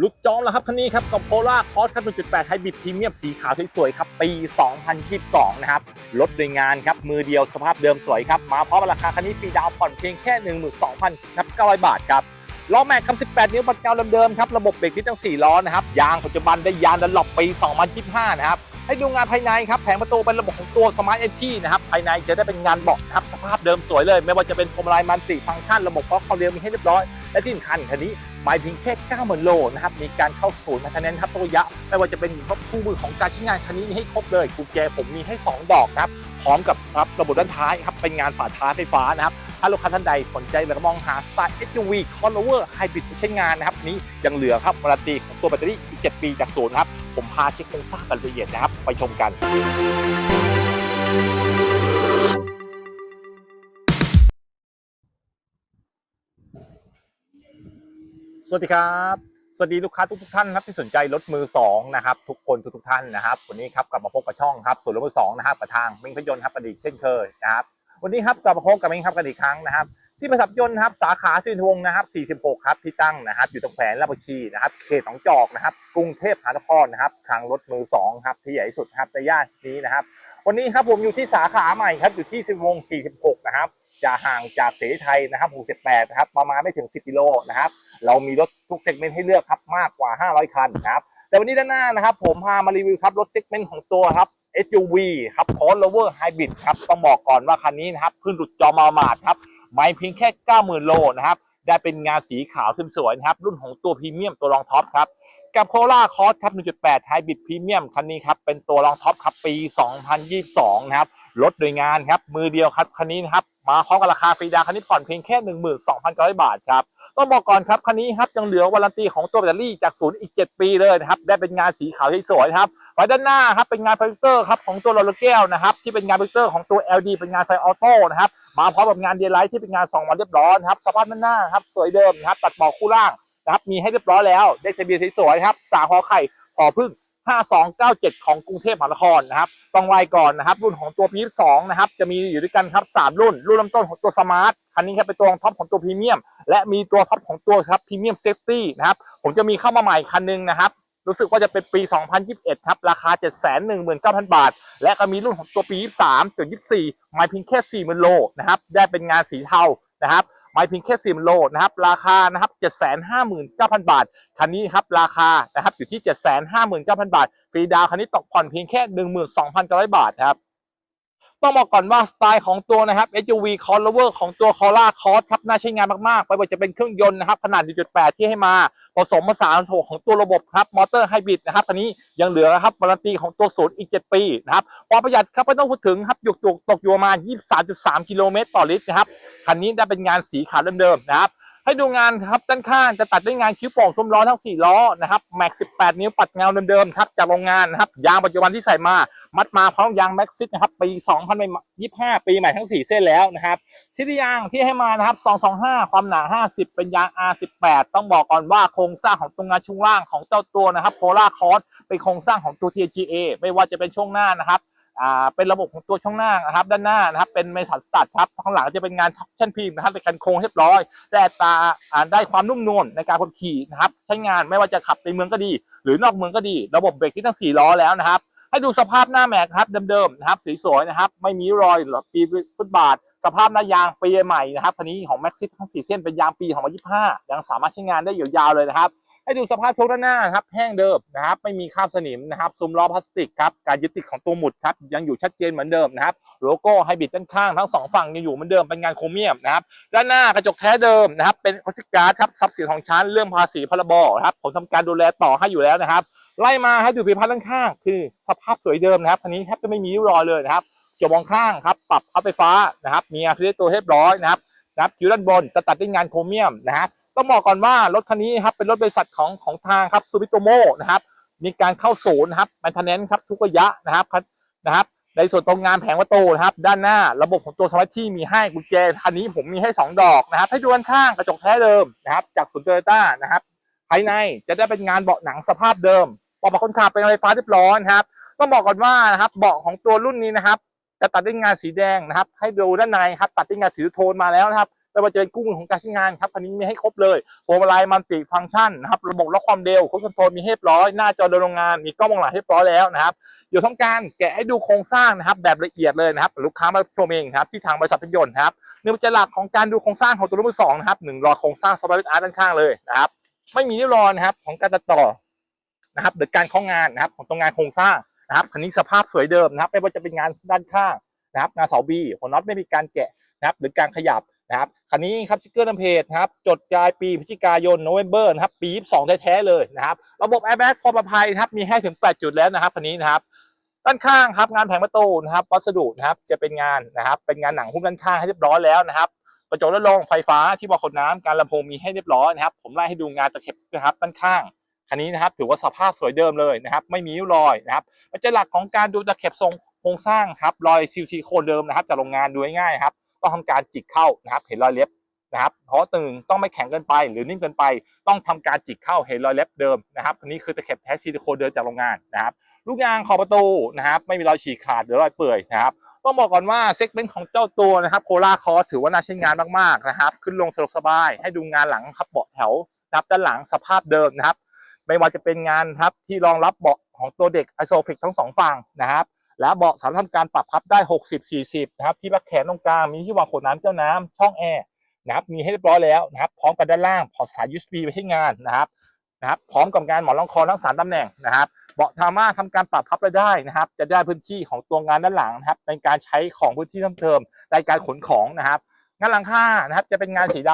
ลุดจองแล้วครับคันนี้ครับกับโพล่าคอสครับ1.8ไฮบริดพรีเมียมสีขาวสวยๆครับปี 2022 นะครับรถโดยงานครับมือเดียวสภาพเดิมสวยครับ มาพร้อมราคาคันนี้ฟรีดาวผ่อนเพียงแค่ 12,000นับ900 บาทครับล้อแม็กครับ 18 นิ้วบัดเงาเดิมๆครับ ระบบเบรกที่ทั้ง 4 ล้อนะครับ ยางปัจจุบันได้ยางดันหลบปี 2025 นะครับ ให้ดูงานภายในครับ แผงประตูเป็นระบบของตัว Smart Entry นะครับ ภายในจะได้เป็นงานเบาะครับ สภาพเดิมสวยเลย ไม่ว่าจะเป็นพวงมลัยมันติฟังก์ชัน ระบบคอร์คอมเรียมีให้เรียบร้อย และที่สำคัญคันนี้ หมายเพียงแค่90,000โลนะครับมีการเข้าศูนย์พัฒนาครับตัวยะ ไม่ว่าจะเป็นครบคู่มือของการใช้งานคันนี้มีให้ครบเลยกุญแจผมมีให้ 2 ดอกครับพร้อมกับครับระบบด้านท้ายครับเป็นงานฝาท้ายไฟฟ้านะครับถ้าลูกค้าท่านใดสนใจหรือมองหาสไตล์ SUV crossover hybrid ที่ใช้งานนะครับ นี้ยังเหลือครับวารันตีของตัวแบตเตอรี่อีก 7 ปีจากศูนย์ครับ ผมพาเช็คโครงสร้างกันละเอียดนะครับ ไปชมกัน สวัสดีครับ สวัสดีลูกค้าทุกทุกท่านครับที่สนใจรถมือสองนะครับทุกคนทุกทุกท่านนะครับวันนี้ครับกลับมาพบกับช่องครับส่วนรถมือสองนะครับกับทางมิงพยนต์ครับกันอีกเช่นเคยนะครับวันนี้ครับกลับมาพบกับมิงครับกันอีกครั้งนะครับ ที่บริษัทยนต์ครับสาขาสิริวงศ์นะครับ46 ครับที่ตั้งนะครับ อยู่ตรงแขวงลาบัญชีนะครับเขตหนองจอกนะครับกรุงเทพมหานครนะครับทางรถมือสองครับที่ใหญ่ที่สุดครับในย่านนี้นะครับ วันนี้ครับผมอยู่ที่สาขาใหม่ครับอยู่ที่สิริวงศ์46 นะครับ จะห่างจากเสรีไทยนะครับ68นะครับประมาณไม่ถึง 10กิโลนะครับเรามีรถทุกเซกเมนต์ให้เลือกครับมากกว่า 500 คันนะครับแต่วันนี้ด้านหน้านะครับผมพามารีวิวครับรถเซกเมนต์ของตัวครับ SUV ครับ crossover hybrid ครับต้องบอกก่อนว่าคันนี้นะครับเพิ่งหลุดจอมาหมาดครับไม่เพียงแค่ 90,000 โลนะครับได้เป็นงานสีขาวสวยๆนะครับรุ่นของตัวพรีเมียมตัวรองท็อปครับกับโคล่าคอสครับ 1.8 Hybrid Premium คันนี้ครับ เป็นตัวรองท็อปครับ ปี 2022 นะครับ รถโดยงานครับ มือเดียวครับคันนี้นะครับ มาพร้อมกับราคาฟรีดาวคันนี้ผ่อนเพียงแค่ 12,900 บาทครับต้องบอกก่อนครับคันนี้ครับยังเหลือวารันตีของตัวแบตเตอรี่จากศูนย์อีก 7 ปีเลยนะครับ ได้เป็นงานสีขาวที่สวยครับไว้ด้านหน้าครับเป็นงานโปรเจคเตอร์ครับของตัวโรลแก้วนะครับที่เป็นงานโปรเจคเตอร์ของตัว LD เป็นงานไฟออโต้นะครับมาพร้อมกับงานเดย์ไลท์ที่เป็นงาน2วันเรียบร้อยนะครับสภาพด้านหน้าครับสวยเดิมนะครับตัดเบาะคู่ล่างนะครับมีให้เรียบร้อยแล้วได้ทะเบียนสวยๆครับสาหอไข่หอพึ่ง 5297 ของกรุงเทพมหานครนะครับต้องไวก่อนนะครับ รุ่นของตัวพี2นะครับ จะมีอยู่ด้วยกันครับ 3 รุ่น รุ่นเริ่มต้นของตัวสมาร์ทคันนี้ครับเป็นตัวท็อปของตัวพรีเมียม และมีตัวท็อปของตัวครับพรีเมียมเซฟตี้นะครับ ผมจะมีเข้ามาใหม่คันหนึงนะครับรู้สึกว่าจะเป็นปี 2021 ครับ ราคา 719,000 บาท และก็มีรุ่นของตัวปี 23จน24ไม่เพียงแค่ 40,000 โลนะครับ ได้เป็นงานสีเทานะครับ ไม่เพียงแค่10โลนะครับราคานะครับ 759,000 บาท คันนี้ครับราคานะครับอยู่ที่ 759,000 บาท ฟรีดาวคันนี้ตกผ่อนเพียงแค่ 12,900 บาทครับต้องบอกก่อนว่าสไตล์ของตัวนะครับ SUV crossover ของตัว Corolla Cross ครับน่าใช้งานมากๆ ไม่ว่าจะเป็นเครื่องยนต์นะครับขนาด 1.8 ที่ให้มา ผสมผสานของตัวระบบครับมอเตอร์ไฮบริดนะครับคันนี้ยังเหลือครับวารันตีของตัวศูนย์อีก 7 ปีนะครับความประหยัดครับไม่ต้องพูดถึงครับอยู่ตกตกอยู่ประมาณ 23.3 กิโลเมตรต่อลิตรนะครับ คันนี้ได้เป็นงานสีขาวเดิมๆนะครับ ให้ดูงานครับด้านข้างจะตัดด้วยงานคิ้วโป่งซุ้มล้อทั้ง 4 ล้อนะครับแม็ก 18 นิ้วปัดเงาเดิมๆครับจากโรงงานนะครับยางปัจจุบันที่ใส่มามัดมาพร้อมยางแม็กซิสนะครับปี 2025 ปีใหม่ทั้ง 4 เส้นแล้วนะครับชิ้นยางที่ให้มานะครับ 225 ความหนา 50 เป็นยาง R18 ต้องบอกก่อนว่าโครงสร้างของตรงงานช่วงล่างของเจ้าตัวนะครับโพล่าคอร์สเป็นโครงสร้างของตัว TGA ไม่ว่าจะเป็นช่วงหน้านะครับ อ่าเป็นระบบของตัวช่องหน้านะครับ ด้านหน้านะครับ เป็นเมสันสตัดครับข้างหลังจะเป็นงานท็อปชั่นพิมนะครับเป็นการโค้งเรียบร้อยแต่ตาอ่าได้ความนุ่มนวลในการขับขี่นะครับ ใช้งานไม่ว่าจะขับในเมืองก็ดี หรือนอกเมืองก็ดี ระบบเบรกที่ทั้ง4ล้อแล้วนะครับ ให้ดูสภาพหน้าแม็กครับเดิมๆนะครับสีสวยนะครับ ไม่มีรอยหรือปีฟุตบาทสภาพหน้ายางปีใหม่นะครับคันนี้ของแม็กซิสทั้ง4เส้นเป็นยางปี2025ยังสามารถใช้งานได้ยาวๆเลยนะครับ ให้ดูสภาพโชคด้านหน้าครับแห้งเดิมนะครับไม่มีคราบสนิมนะครับซุ้มล้อพลาสติกครับการยึดติดของตัวหมุดครับยังอยู่ชัดเจนเหมือนเดิมนะครับโลโก้ไฮบริดด้านข้างทั้งสองฝั่งยังอยู่เหมือนเดิมเป็นงานโครเมียมนะครับด้านหน้ากระจกแท้เดิมนะครับเป็นคอสติการ์ดครับทรัพย์สินของชั้นเรื่องภาษีพรบนะครับผมทำการดูแลต่อให้อยู่แล้วนะครับไล่มาให้ดูผิวพรรณด้านข้าง คือสภาพสวยเดิมนะครับคันนี้แทบจะไม่มีริ้วรอยเลยนะครับจบมองข้างครับปรับพับไฟฟ้านะครับมีอาร์เรตัวเรียบร้อยนะครับนะครับคิวด้านบนจะตัดด้วยงานโครเมียมนะครับ ต้องบอกก่อนว่ารถคันนี้ครับเป็นรถบริษัทของของทางครับซูบิโตโมนะครับ มีการเข้าศูนย์นะครับแมนเทนเนนครับทุกระยะนะครับนะครับ ในส่วนตรงงานแผงประตูนะครับ ด้านหน้าระบบของตัวสมาร์ทที่มีให้กุญแจคันนี้ผมมีให้ 2 ดอกนะครับ ให้ดูด้านข้างกระจกแท้เดิมนะครับ จากศูนย์โตโยต้านะครับภายในจะได้เป็นงานเบาะหนังสภาพเดิมเบาคนขับเป็นไฟฟ้าเรียบร้อยนะครับต้องบอกก่อนว่านะครับเบาะของตัวรุ่นนี้นะครับจะตัดด้วยงานสีแดงนะครับ ให้ดูด้านในครับ ตัดด้วยงานสีโทนมาแล้วนะครับ ไม่ว่าจะเป็นกู้มือของการใช้งานครับคันนี้มีให้ครบเลยโปรไลน์มันติฟังก์ชันนะครับระบบล็อกความเร็วคอนโทรลมีให้เรียบร้อยหน้าจอโดยโรงงานมีกล้องมองหลังให้เรียบร้อยแล้วนะครับเดี๋ยวทำการแกะให้ดูโครงสร้างนะครับแบบละเอียดเลยนะครับลูกค้ามาชมเองครับที่ทางบริษัทรถยนต์ครับเนื่องจากหลักของการดูโครงสร้างของตัวรถมือสองนะครับหนึ่งรอโครงสร้างสปาร์ตอาร์ด้านข้างเลยนะครับไม่มีริ้วรอยนะครับของการตัดต่อนะครับหรือการข้องงานนะครับของตรงงานโครงสร้างนะครับคันนี้สภาพสวยเดิมนะครับไม่ว่าจะเป็นงานด้านข้างนะครับงานเสาบีหัวน็อตไม่มีการแกะนะครับหรือการขยับ นะครับคันนี้ครับสติกเกอร์นัมเพจครับจดปลายปีพฤศจิกายนโนเวมเบอร์นะครับปี 22 แท้ๆเลยนะครับ ระบบแอร์แบ็กความปลอดภัยครับมีให้ถึง 8 จุดแล้วนะครับคันนี้นะครับด้านข้างครับงานแผงประตูนะครับวัสดุนะครับจะเป็นงานนะครับเป็นงานหนังหุ้มด้านข้างให้เรียบร้อยแล้วนะครับกระจกลดลงไฟฟ้าที่บอกคนน้ำการลำโพงมีให้เรียบร้อยนะครับผมไล่ให้ดูงานตะเข็บนะครับด้านข้างคันนี้นะครับถือว่าสภาพสวยเดิมเลยนะครับไม่มีริ้วรอยนะครับปัจจัยหลักของการดูตะเข็บทรงโครงสร้างครับรอยซิลซีโคนเดิมนะครับจากโรงงานดูง่ายๆครับ ต้องทำการจิกเข้านะครับเห็นรอยเล็บนะครับเพราะตึงต้องไม่แข็งเกินไป หรือนิ่มเกินไป ต้องทำการจิกเข้าเห็นรอยเล็บเดิมนะครับอันนี้คือตะเข็บแท้ซิลิโคนเดิมจากโรงงานนะครับลูกยางขอบประตูนะครับไม่มีรอยฉีกขาดหรือรอยเปื่อยนะครับต้องบอกก่อนว่าเซกเมนต์ของเจ้าตัวนะครับโคลาคอถือว่าน่าใช้งานมากๆนะครับขึ้นลงสะดวกสบายให้ดูงานหลังครับเบาะแถวนะครับด้านหลังสภาพเดิมนะครับ ไม่ว่าจะเป็นงานครับที่รองรับเบาะของตัวเด็กไอโซฟิกทั้งสองฝั่งนะครับ และเบาะสามารถทำการปรับพับได้ 60 40 นะครับ ที่รักแขนตรงกลางมีที่วางขวดน้ำเจ้าน้ำช่องแอร์นะครับมีให้เรียบร้อยแล้วนะครับ พร้อมกับด้านล่างพอร์ตสาย USB ไว้ให้งานนะครับนะครับ พร้อมกับงานหมอนรองคอทั้งสามตำแหน่งนะครับ เบาะทาม่าทำการปรับพับได้ได้นะครับ จะได้พื้นที่ของตัวงานด้านหลังนะครับ ในการใช้ของพื้นที่เพิ่มเติมในการขนของนะครับ งานหลังคานะครับ จะเป็นงานสีด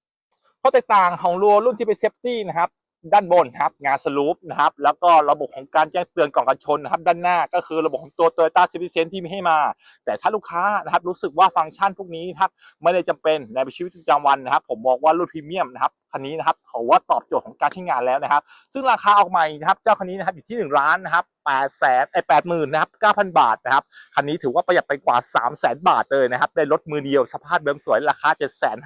ำข้อแตกต่างของรัวรุ่นที่เป็นเซฟตี้นะครับ ด้านบนครับ งานสลูปนะครับ แล้วก็ระบบของการแจ้งเตือนก่อนการชนนะครับ ด้านหน้าก็คือระบบของตัว Toyota c i v i c e n ที่มีให้มา แต่ถ้าลูกค้านะครับรู้สึกว่าฟังก์ชันพวกนี้ครับไม่ได้จำเป็นในชีวิตประจำวันนะครับ ผมบอกว่ารุ่นพรีเมียมนะครับคันนี้นะครับเขาว่าตอบโจทย์ของการใช้งานแล้วนะครับ ซึ่งราคาออกใหม่นะครับเจ้าคันนี้นะครับอยู่ที่1ล้านนะครับ8แสนไอแปดหมื่นนะครับ9,000บาทนะครับคันนี้ถือว่าประหยัดไปกว่า3 0 0แสนบาทเลยนะครับได้รถมือเดียวสภาพเดิมสวยราคา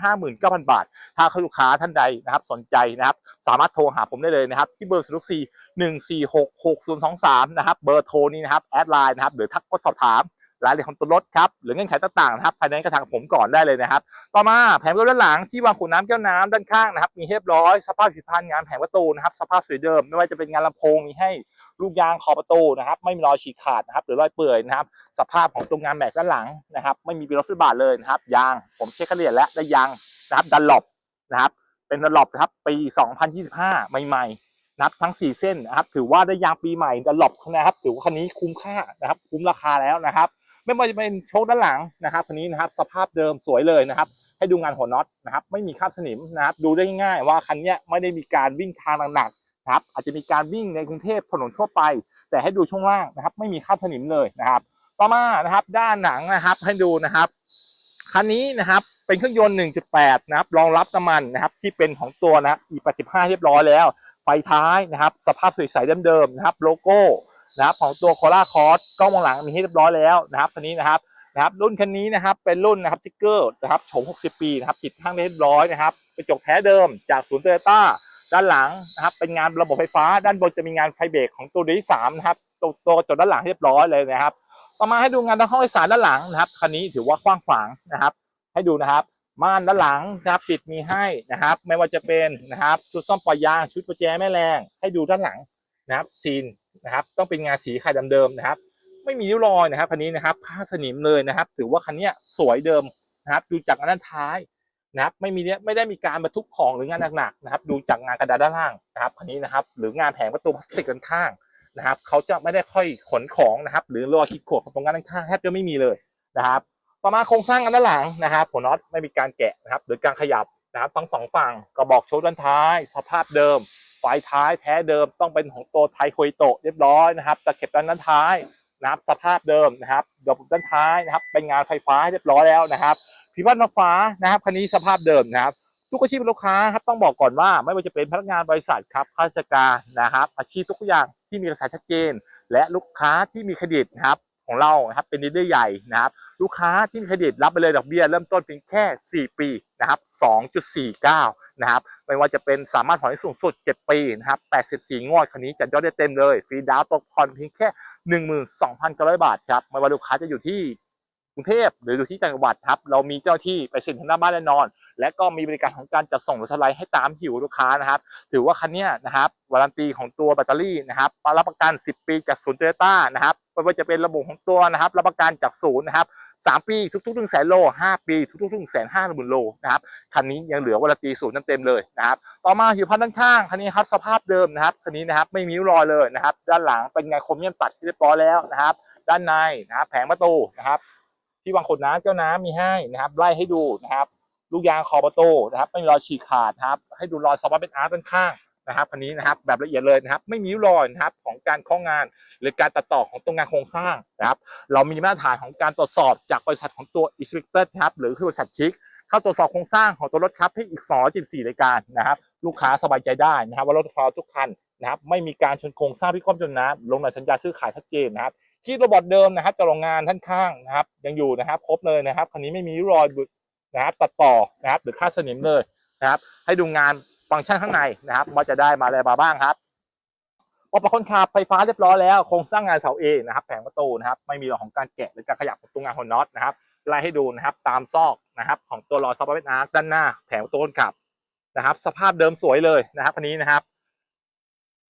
759,000บาท ถ้าลูกค้าท่านใดนะครับสนใจนะครับสามารถโทรหาผมได้เลยนะครับที่เบอร์0 4 1 4 6 6 0 2 3นะครับเบอร์โทรนี้นะครับแอดไลน์นะครับหรือทักก็สอบถาม รายละเอียดของตัวรถครับ หรือเงื่อนไขต่างๆนะครับภายในกระทางผมก่อนได้เลยนะครับ ต่อมาแผงประตูด้านหลังที่วางขวดน้ำแก้วน้ำด้านข้างนะครับ มีเรียบร้อยสภาพผิวพรรณงานแผงประตูนะครับ สภาพสวยเดิม ไม่ว่าจะเป็นงานลำโพงมีให้ลูกยางขอบประตูนะครับ ไม่มีรอยฉีกขาดนะครับ หรือรอยเปื่อยนะครับ สภาพของตัวงานแม็กด้านหลังนะครับ ไม่มีปีรถฟุตบาทเลยนะครับ ยางผมเช็คเฉลี่ยแล้วได้ยางนะครับดันหลบนะครับ เป็นดันหลบครับปี 2025 ใหม่ๆนะครับทั้ง 4 เส้นนะครับถือว่าได้ยางปีใหม่ดันหลบนะครับถือว่าคันนี้คุ้มค่านะครับ คุ้มราคาแล้วนะครับ ไม่ว่าจะเป็นโชคด้านหลังนะครับคันนี้นะครับสภาพเดิมสวยเลยนะครับ ให้ดูงานหัวน็อตนะครับไม่มีคราบสนิมนะครับดูได้ง่ายว่าคันนี้ไม่ได้มีการวิ่งทางหนักๆนะครับอาจจะมีการวิ่งในกรุงเทพถนนทั่วไป แต่ให้ดูช่วงล่างนะครับ ไม่มีคราบสนิมเลยนะครับต่อมานะครับด้านหนังนะครับให้ดูนะครับคันนี้นะครับเป็นเครื่องยนต์ 1.8 นะครับรองรับน้ำมันนะครับที่เป็นของตัวนะ E85 เรียบร้อยแล้ว ไฟท้ายนะครับ สภาพสวยใสเดิมๆนะครับ โลโก้ นะครับของตัวโคล่าคอร์สกล้องมองหลังมีให้เรียบร้อยแล้วนะครับคันนี้นะครับนะครับรุ่นคันนี้นะครับเป็นรุ่นนะครับสติกเกอร์นะครับโฉม 60 ปีนะครับติดข้างได้เรียบร้อยนะครับกระจกแท้เดิมจากศูนย์โตโยต้าด้านหลังนะครับเป็นงานระบบไฟฟ้า ด้านบนจะมีงานไฟเบรกของตัวที่สามนะครับตัวตัวจกด้านหลังเรียบร้อยเลยนะครับ ต่อมาให้ดูงานทางห้องโดยสารด้านหลังนะครับคันนี้ถือว่ากว้างขวางนะครับ ให้ดูนะครับม่านด้านหลังนะครับปิดมีให้นะครับ ไม่ว่าจะเป็นนะครับชุดซ่อมปล่อยยางชุดประแจแม่แรง ให้ดูด้านหลังนะครับซีน นะครับ ต้องเป็นงานสีไข่เดิมๆนะครับ ไม่มีริ้วรอยนะครับคันนี้นะครับผ้าสนิมเลยนะครับ ถือว่าคันนี้สวยเดิมนะครับ ดูจากด้านท้ายนะครับ ไม่มีเนี้ยไม่ได้มีการบรรทุกของหรืองานหนักๆนะครับ ดูจากงานกระดาษด้านล่างนะครับคันนี้นะครับ หรืองานแผงประตูพลาสติกด้านข้างนะครับ เขาจะไม่ได้ค่อยขนของนะครับ หรือรอยขีดข่วนของตรงงานด้านข้างแทบจะไม่มีเลยนะครับต่อมาโครงสร้างกันด้านหลังนะครับหัวน็อตไม่มีการแกะนะครับ หรือการขยับนะครับทั้งสองฝั่งกระบอกโชว์ด้านท้าย สภาพเดิม ไฟท้ายแท้เดิมต้องเป็นของตัวไทโคอิโตเรียบร้อยนะครับตะเข็บด้านด้นท้ายนะครับสภาพเดิมนะครับระบบด้านท้ายนะครับ เป็นงานไฟฟ้าเรียบร้อยแล้วนะครับพิพัฒน์ฟ้านะครับคันนี้สภาพเดิมนะครับทุกอาชีพลูกค้าครับต้องบอกก่อนว่าไม่ว่าจะเป็นพนักงานบริษัทครับข้าราชการนะครับ อาชีพทุกอย่างที่มีเอกสารชัดเจน และลูกค้าที่มีเครดิตนะครับของเรานะครับเป็นดีลเลอร์ใหญ่นะครับลูกค้าที่มีเครดิตรับไปเลยดอกเบี้ยเริ่มต้นเพียงแค่ 4 ปีนะครับ2.49นะครับ ไม่ว่าจะเป็นสามารถผ่อนได้สูงสุด 7 ปีนะครับ84 งวดคันนี้จัดยอดได้เต็มเลยฟรีดาวน์ตกผ่อนเพียงแค่ 12,900 บาทครับไม่ว่าลูกค้าจะอยู่ที่กรุงเทพหรืออยู่ที่ต่างจังหวัดครับเรามีเจ้าที่ไปเซ็นทางหน้าบ้านแน่นอน และก็มีบริการของการจัดส่งรถสไลด์ให้ตามหิวลูกค้านะครับ ถือว่าคันนี้นะครับวารันตีของตัวแบตเตอรี่นะครับรับประกัน 10 ปีจากศูนย์โตโยต้านะครับไม่ว่าจะเป็นระบบของตัวนะครับรับประกันจากศูนย์นะครับ 3ปีทุกๆ1แสนโล5ปีทุกๆ1แสนห้าหมื่นโลนะครับคันนี้ยังเหลือวารันตีศูนย์เต็มเลยนะครับต่อมาผิวพันธุ์ด้านข้างคันนี้ครับสภาพเดิมนะครับคันนี้นะครับไม่มีรอยเลยนะครับ ด้านหลังเป็นไงครเมียมตัดที่เรียบร้อยแล้วนะครับ ด้านในนะครับแผงประตูนะครับ ที่วางขดน้ำเจ้าน้ำมีให้นะครับไล่ให้ดูนะครับลูกยางคอประตูนะครับไม่มีรอยฉีกขาดครับให้ดูรอยซอฟต์เป็นอาร์ตด้านข้าง นะครับคันนี้นะครับแบบละเอียดเลยนะครับ ไม่มีริ้วรอยนะครับของการข้องงาน หรือการตัดต่อของตัวงานโครงสร้างนะครับ เรามีมาตรฐานของการตรวจสอบจากบริษัทของตัว i n s p e c t o r นะครับหรือคือบริษัทชิคเข้าตรวจสอบโครงสร้างของตัวรถครับให้อีก214รายการนะครับ ลูกค้าสบายใจได้นะครับ ว่ารถของเราทุกคันนะครับไม่มีการชนโครงสร้างพิกรมจมน้ำลงในสัญญาซื้อขายชัดเจนนะครับที่โรบอทเดิมนะครับจากโรงงานท่านข้างนะครับ ยังอยู่นะครับ ครบเลยนะครับคันนี้ไม่มีรอยบุนะครับ ตัดต่อนะครับ หรือค่าสนิมเลยนะครับ ให้ดูงาน ฟังก์ชันข้างในนะครับว่าจะได้มาอะไรมาบ้างครับอุปกรณ์ขับไฟฟ้าเรียบร้อยแล้วโครงสร้างงานเสาเอนะครับ แผงประตูนะครับ ไม่มีเรื่องของการแกะหรือการขยับของตัวงานของน็อตนะครับไล่ให้ดูนะครับ ตามซอกนะครับ ของตัวรอซับเปอร์อาร์คด้านหน้า แผงประตูคนขับนะครับ สภาพเดิมสวยเลยนะครับอันนี้นะครับ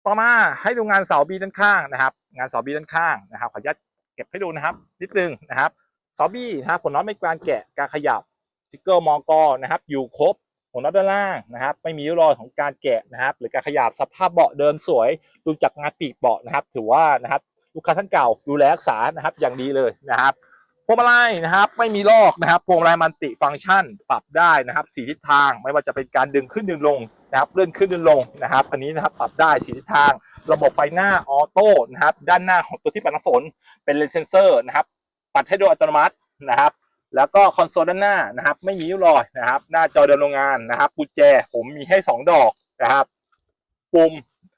ต่อมาให้ดูงานเสาบีด้านข้างนะครับ งานเสาบีด้านข้างนะครับ ขออนุญาตเก็บให้ดูนะครับ นิดนึงนะครับเสาบีนะครับผลน็อตไม่การแกะการขยับสติ๊กเกอร์มอกอนะครับ อยู่ครบ ผลน็อตด้านล่างนะครับ ไม่มีรอยของการแกะนะครับ หรือการขยับสภาพเบาะเดินสวยดูจากงานปีกเบาะนะครับ ถือว่านะครับลูกค้าท่านเก่าดูแลรักษานะครับ อย่างดีเลยนะครับพวงมาลัยนะครับไม่มีลอกนะครับพวงมาลัยมันติฟังก์ชันปรับได้นะครับสีทิศทางไม่ว่าจะเป็นการดึงขึ้นดึงลงนะครับเลื่อนขึ้นเลื่อนลงนะครับอันนี้นะครับปรับได้สีทิศทาง ระบบไฟหน้าออโต้นะครับด้านหน้าของตัวที่ปัดน้ำฝนเป็นเลนส์เซนเซอร์นะครับปัดให้โดยอัตโนมัตินะครับ แล้วก็คอนโซลด้านหน้านะครับไม่มีริ้วรอยนะครับ หน้าจอเดินโรงงานนะครับกุญแจผมมีให้ 2 ดอกนะครับปุ่ม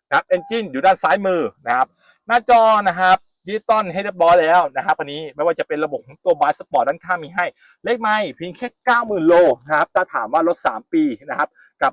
นะครับเอนจินอยู่ด้านซ้ายมือนะครับ หน้าจอนะครับดิจิตอลให้เรียบร้อยแล้วนะครับอันนี้ไม่ว่าจะเป็นระบบของตัวบาสสปอร์ตด้านข้างมีให้ เลขไม่เพียงแค่ 90,000 โลนะครับถ้าถามว่ารถ 3 ปีนะครับ กับ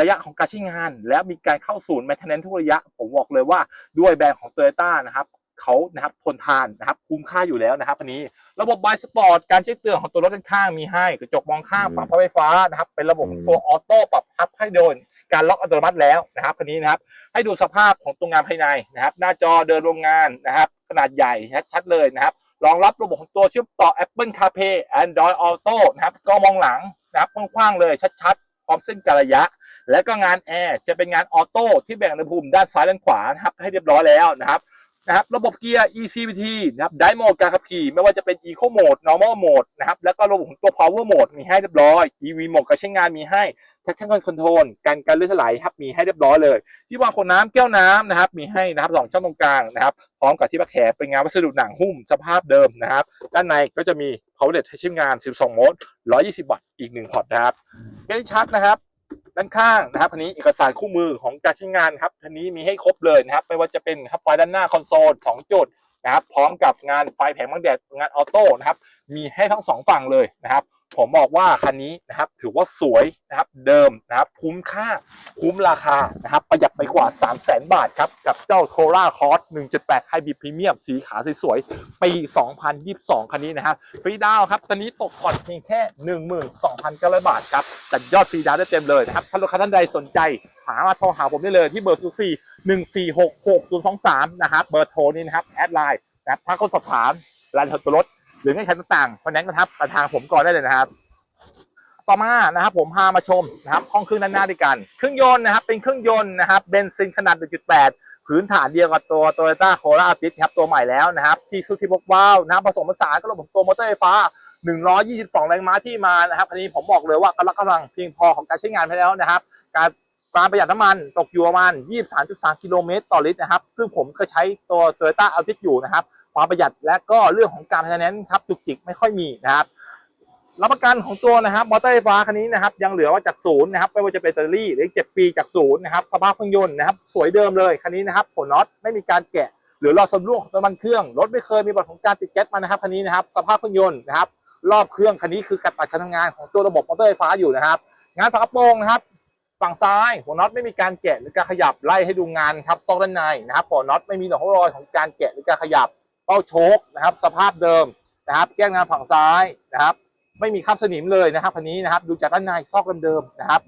ระยะของการใช้งาน และมีการเข้าศูนย์แมทเทนเนนทุกระยะ ผมบอกเลยว่าด้วยแบรนด์ของ t o y ยต้านะครับ เขานะครับทนทานนะครับคุ้มค่าอยู่แล้วนะครับอันนี้ระบบบายสปอร์ตการแจ้งเตือนของตัวรถด้านข้างมีให้กระจกมองข้างปรับพับไฟฟ้านะครับเป็นระบบของตัวออโต้ปรับพับให้โดนการล็อกอัตโนมัติแล้วนะครับอันนี้นะครับให้ดูสภาพของตัวงานภายในนะครับ หน้าจอเดินโรงงานนะครับขนาดใหญ่ชัดๆเลยนะครับรองรับระบบของตัวเชื่อมต่อ Apple CarPlay Android Auto นะครับกล้องมองหลังนะครับกว้างๆเลยชัดๆพร้อมเส้นกระยะ และก็งานแอร์จะเป็นงานออโต้ที่แบ่งอุณหภูมิด้านซ้ายด้านขวานะครับให้เรียบร้อยแล้วนะครับ นะครับระบบเกียร์ ECVT นะครับได้โหมดการขับขี่ ไม่ว่าจะเป็น Eco Mode Normal Mode นะครับแล้วก็ระบบของตัว Power Mode มีให้เรียบร้อย EV Mode การใช้งานมีให้ Traction Control การการเลื่อนถลายครับมีให้เรียบร้อยเลย ที่วางขวดน้ำแก้วน้ำนะครับมีให้นะครับสองช่องตรงกลางนะครับพร้อมกับที่ประแขนเป็นงานวัสดุหนังหุ้มสภาพเดิมนะครับ ด้านในก็จะมี power LED ให้ใช้งาน 12โวลต์120 วัตต์อีก1พอร์ตนะครับเกนชัดนะครับ ด้านข้างนะครับอันนี้เอกสารคู่มือของการใช้งานครับอันนี้มีให้ครบเลยนะครับ ไม่ว่าจะเป็นครับไฟด้านหน้าคอนโซล2จุดนะครับ พร้อมกับงานไฟแผงบังแดดงานออโต้นะครับ มีให้ทั้งสองฝั่งเลยนะครับ ผมบอกว่าคันนี้นะครับถือว่าสวยนะครับเดิมนะครับคุ้มค่าคุ้มราคานะครับประหยัดไปกว่า 3 0 0 0 0 0 บาทครับกับเจ้าโคราคอร์ส1.8 Hybrid Premium สีขาวสวยๆปี 2022 คันนี้นะครับฟรีดาวครับตอนนี้ตกผ่อนเพียงแค่ 12,900 บาทครับจัดยอดฟรีดาวได้เต็มเลยนะครับถ้าลูกค้าท่านใดสนใจหามาโทรหาผมได้เลยที่เบอร์04 1466023 นะครับเบอร์โทรนี้นะครับแอดไลน์นะครับถ้าคนสอบถามรายละเอียดตัวรถ รือเงื่อนไขต่างๆเพราะนั้นก็ทับประทางผมก่อนได้เลยนะครับ ต่อมานะครับ ผมพามาชมนะครับห้องเครื่องด้านหน้าด้วยกัน เครื่องยนต์นะครับ เป็นเครื่องยนต์นะครับเบนซินขนาด 1.8 พื้นฐานเดียวกับตัว Toyota Corolla Altis ครับตัวใหม่แล้วนะครับซีซูที่บกว้าวนะครับผสมผสานกับระบบตัวมอเตอร์ไฟฟ้า 122 แรงม้าที่มานะครับอันนี้ผมบอกเลยว่ากำลังกำลังเพียงพอของการใช้งานไปแล้วนะครับ การการประหยัดน้ำมันตกอยู่ประมาณ 23.3 กิโลเมตรต่อลิตรนะครับ ซึ่งผมก็ใช้ตัว Toyota Altis อยู่นะครับ ความประหยัดและก็เรื่องของการพัฒนาครับจุกจิกไม่ค่อยมีนะครับรับประกันของตัวนะครับมอเตอร์ไฟฟ้าคันนี้นะครับยังเหลือว่าจากศูนย์นะครับไม่ว่าจะเป็นแบตเตอรี่หรือ7ปีจากศูนย์นะครับสภาพเครื่องยนต์นะครับสวยเดิมเลยคันนี้นะครับผลน็อตไม่มีการแกะ หรือรอสำรวจของน้ำมันเครื่องรถไม่เคยมีประวัติของการติดแก๊สมานะครับคันนี้นะครับสภาพเครื่องยนต์นะครับรอบเครื่องคันนี้คือการตัดการทำงานของตัวระบบมอเตอร์ไฟฟ้าอยู่นะครับงานฝากระโปรงนะครับฝั่งซ้ายหัวน็อตไม่มีการแกะหรือการขยับไล่ให้ดูงานครับซอกด้านในนะครับหัวน็อตไม่มีหนองรอยของการแกะหรือการขยับ เป้าโชคนะครับ สภาพเดิมนะครับแก้มงานฝั่งซ้ายนะครับ ไม่มีคราบสนิมเลยนะครับคันนี้นะครับ ดูจากด้านในซอกเดิมๆนะครับ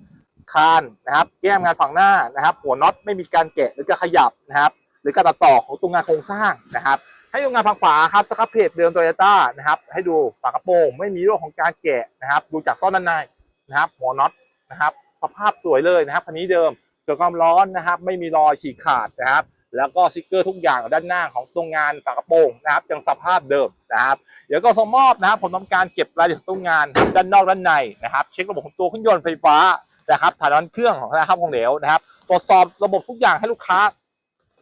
คานนะครับ แก้มงานฝั่งหน้านะครับ หัวน็อตไม่มีการแกะหรือการขยับนะครับ หรือการตัดต่อของตัวงานโครงสร้างนะครับ ให้ดูงานฝั่งขวาครับสครับเพจเดิมโตโยต้านะครับ ให้ดูฝากระโปรงไม่มีเรื่องของการแกะนะครับ ดูจากซ่อนด้านในนะครับ หัวน็อตนะครับ สภาพสวยเลยนะครับคันนี้เดิมเกิดความร้อนนะครับ ไม่มีรอยฉีกขาดนะครับ แล้วก็สติกเกอร์ทุกอย่างด้านหน้าของตรงงานฝากระโปรงนะครับยังสภาพเดิมนะครับ เดี๋ยวก็ส่งมอบนะครับผมทำการเก็บรายละเอียดของตรงงานด้านนอกด้านในนะครับ เช็คระบบของตัวเครื่องยนต์ไฟฟ้านะครับฐานน้ำเครื่องของนะครับของเหลวนะครับตรวจสอบระบบทุกอย่างให้ลูกค้า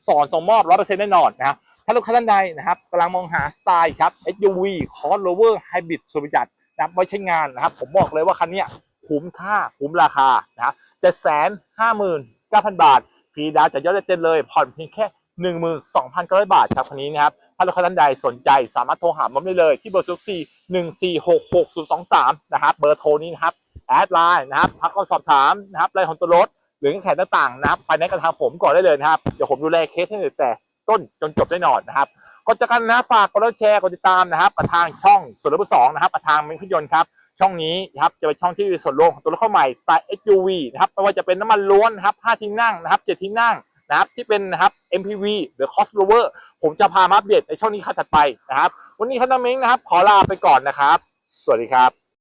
สอนส่งมอบร้อยเปอร์เซ็นต์แน่นอนนะครับถ้าลูกค้าท่านใดนะครับกำลังมองหาสไตล์ครับ SUV crossover hybrid สุดประหยัดนะครับไว้ใช้งานนะครับ ผมบอกเลยว่าคันนี้คุ้มค่าคุ้มราคานะครับเจ็ดแสนห้าหมื่นเก้าพันบาท รีดาวจากยอดเต็มเลย ผ่อนเพียงแค่หนึ่งหมื่นสองพันเก้าบาทครับคันนี้นะครับ ถ้าลูกค้าท่านใดสนใจสามารถโทรหาผมได้เลยที่เบอร์ศูนย์สี่หนึ่งสี่หกหกศูนย์สองสามนะครับเบอร์โทรนี้นะครับแอดไลน์นะครับพักก็สอบถามนะครับรายของตัวรถหรือแขกต่างๆนะครับภายในกระทางผมก่อนได้เลยนะครับเดี๋ยวผมดูแลเคสให้แต่ต้นจนจบแน่นอนนะครับก่อนจากกันนะฝากกดไลค์แชร์กดติดตามนะครับกับทางช่องส่วนรถสองนะครับกับทางมิตรยนต์ครับ ช่องนี้นะครับจะเป็นช่องที่มีส่วนรวมของตัวรถเข้าใหม่สไตล์ SUV นะครับไม่ว่าจะเป็นน้ำมันล้วนนะครับ5ที่นั่งนะครับ7ที่นั่งนะครับที่เป็นนะครับ MPV หรือ crossover ผมจะพามาอัปเดตในช่องนี้ขั้นถัดไปนะครับ วันนี้คันน้องมิ้งนะครับ ขอลาไปก่อนนะครับ สวัสดีครับ